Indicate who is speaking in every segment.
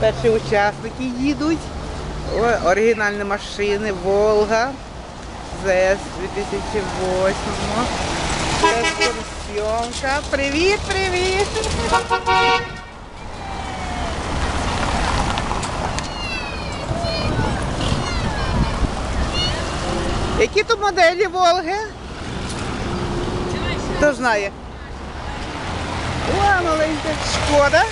Speaker 1: Перші учасники їдуть. Оригінальні машини Волга ЗС 2008. Екскурсіонка. Привіт, привіт! Які тут моделі Волги? Хто знає? Шкода.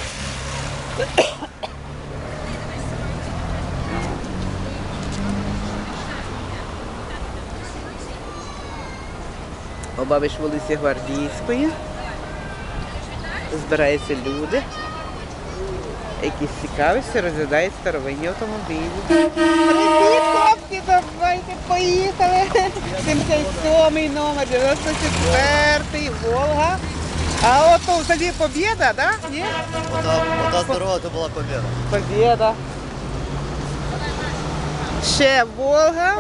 Speaker 1: Обабиш вулиці Гвардійської. Збираються люди. Якісь цікавості розглядають старовинні автомобілі. Привіт, хлопці, давайте поїхали. 77 номер, 94-й, Волга. А от тут тоді Побєда, да? Ні?
Speaker 2: Ота, ота здорова, то була побіда.
Speaker 1: Побєда. Ще Волга.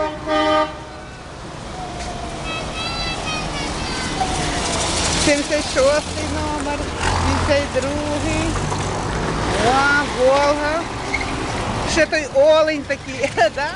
Speaker 1: Сімдесят шостий номер, 52-й. О, Волга. Ще той олень такий, да?